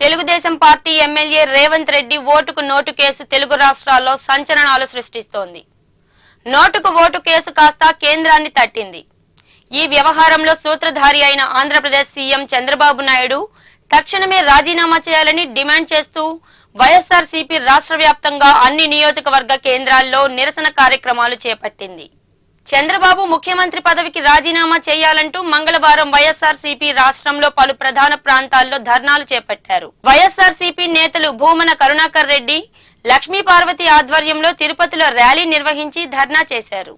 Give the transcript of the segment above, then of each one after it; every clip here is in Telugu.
తెలుగుదేశం పార్టీ ఎమ్మెల్యే రేవంత్ రెడ్డి ఓటుకు నోటు కేసు తెలుగు రాష్ట్రాల్లో సంచలనాలు సృష్టిస్తోంది. నోటుకు ఓటు కేసు కాస్త కేంద్రాన్ని తట్టింది. ఈ వ్యవహారంలో సూత్రధారి అయిన ఆంధ్రప్రదేశ్ సీఎం చంద్రబాబు నాయుడు తక్షణమే రాజీనామా చేయాలని డిమాండ్ చేస్తూ వైఎస్ఆర్సీపీ రాష్ట్ర వ్యాప్తంగా అన్ని నియోజకవర్గ కేంద్రాల్లో నిరసన కార్యక్రమాలు చేపట్టింది. చంద్రబాబు ముఖ్యమంత్రి పదవికి రాజీనామా చేయాలంటూ మంగళవారం వైఎస్ఆర్సీపీ రాష్ట్రంలో పలు ప్రధాన ప్రాంతాల్లో ధర్నాలు చేపట్టారు. వైఎస్ఆర్సీపీ నేతలు భూమన కరుణాకర్ రెడ్డి లక్ష్మీ పార్వతి ఆధ్వర్యంలో తిరుపతిలో ర్యాలీ నిర్వహించి ధర్నా చేశారు.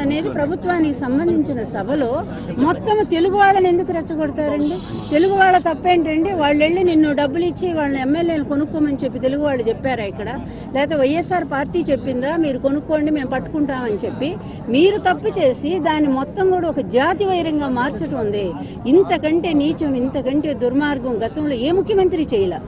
అనేది ప్రభుత్వానికి సంబంధించిన సభలో మొత్తం తెలుగు వాళ్ళని ఎందుకు రెచ్చగొడతారండి? తెలుగు వాళ్ళ తప్పేంటండి? వాళ్ళు వెళ్ళి నిన్ను డబ్బులు ఇచ్చి వాళ్ళని ఎమ్మెల్యేలు కొనుక్కోమని చెప్పి తెలుగు వాళ్ళు చెప్పారా ఇక్కడ? లేకపోతే వైఎస్ఆర్ పార్టీ చెప్పిందా? మీరు కొనుక్కోండి మేము పట్టుకుంటామని చెప్పి మీరు తప్పు చేసి దాన్ని మొత్తం కూడా ఒక జాతి వైరంగా మార్చడం ఉంది. ఇంతకంటే నీచం ఇంతకంటే దుర్మార్గం గతంలో ఏ ముఖ్యమంత్రి చేయాల.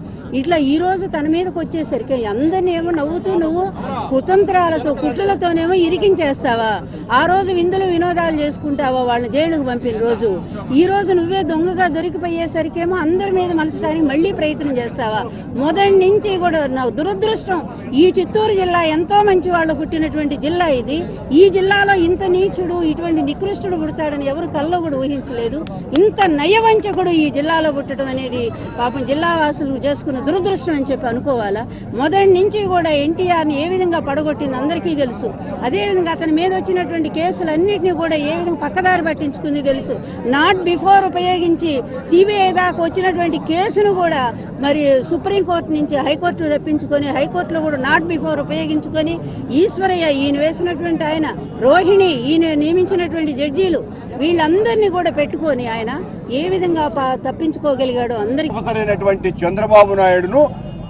ఇట్లా ఈ రోజు తన మీదకి వచ్చేసరికి అందరినీ ఏమో నవ్వుతూ నువ్వు కుతంత్రాలతో కుట్రలతోనేమో ఇరికించేస్తావా? ఆ రోజు విందులు వినోదాలు చేసుకుంటావా? వాళ్ళని జైలుకు పంపిన రోజు. ఈ రోజు నువ్వే దొంగగా దొరికిపోయేసరికేమో అందరి మీద మలచడానికి మళ్ళీ ప్రయత్నం చేస్తావా? మొదటి నుంచి కూడా నా దురదృష్టం. ఈ చిత్తూరు జిల్లా ఎంతో మంచి వాళ్ళు పుట్టినటువంటి జిల్లా ఇది. ఈ జిల్లాలో ఇంత నీచుడు ఇటువంటి నికృష్టుడు పుడతాడని ఎవరు కల్లో కూడా ఊహించలేదు. ఇంత నయవంచకుడు ఈ జిల్లాలో పుట్టడం అనేది పాపం జిల్లా వాసులు చేసుకున్న దురదృష్టం అని చెప్పి అనుకోవాలా? మొదటి నుంచి కూడా ఎన్టీఆర్ని ఏ విధంగా పడగొట్టింది అందరికీ తెలుసు. అదేవిధంగా అతని మీద వచ్చినటువంటి కేసులన్నింటినీ కూడా ఏ విధంగా పక్కదారి పట్టించుకుంది తెలుసు. నాట్ బిఫోర్ ఉపయోగించి సిబిఐ దాకా వచ్చినటువంటి కేసును కూడా మరి సుప్రీంకోర్టు నుంచి హైకోర్టు తెప్పించుకొని హైకోర్టులో కూడా నాట్ బిఫోర్ ఉపయోగించుకొని ఈశ్వరయ్య ఈయన వేసినటువంటి ఆయన రోహిణి ఈయన నియమించినటువంటి జడ్జీలు వీళ్ళందరినీ కూడా పెట్టుకొని ఆయన ఏ విధంగా తప్పించుకోగలిగాడో అందరికీ చంద్రబాబు నాయుడును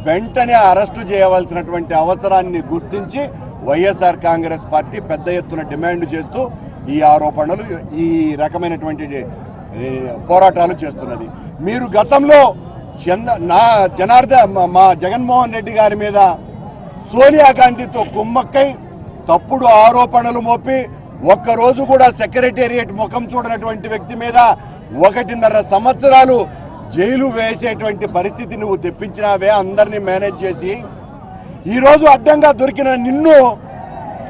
వెంటనే అరెస్టు చేయవలసినటువంటి అవసరాన్ని గుర్తించి వైఎస్ఆర్ కాంగ్రెస్ పార్టీ పెద్ద ఎత్తున డిమాండ్ చేస్తూ ఈ ఆరోపణలు ఈ రకమైనటువంటి పోరాటాలు చేస్తున్నది. మీరు గతంలో చంద నా జనార్దన్ మా- మా జగన్మోహన్ రెడ్డి గారి మీద సోనియా గాంధీతో కుమ్మక్కై తప్పుడు ఆరోపణలు మోపి ఒక్కరోజు కూడా సెక్రటేరియట్ ముఖం చూడనటువంటి వ్యక్తి మీద ఒకటిన్నర సంవత్సరాలు జైలు వేసేటువంటి పరిస్థితి నువ్వు తెప్పించినావే అందరినీ మేనేజ్ చేసి. ఈరోజు అడ్డంగా దొరికిన నిన్ను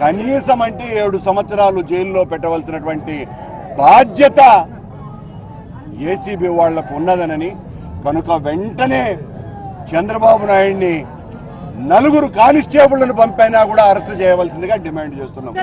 కనీసం అంటే ఏడు సంవత్సరాలు జైల్లో పెట్టవలసినటువంటి బాధ్యత ఏసీబీ వాళ్ళకు ఉన్నదనని కనుక వెంటనే చంద్రబాబు నాయుడిని నలుగురు కానిస్టేబుళ్ళను పంపైనా కూడా అరెస్ట్ చేయవలసిందిగా డిమాండ్ చేస్తున్నాం.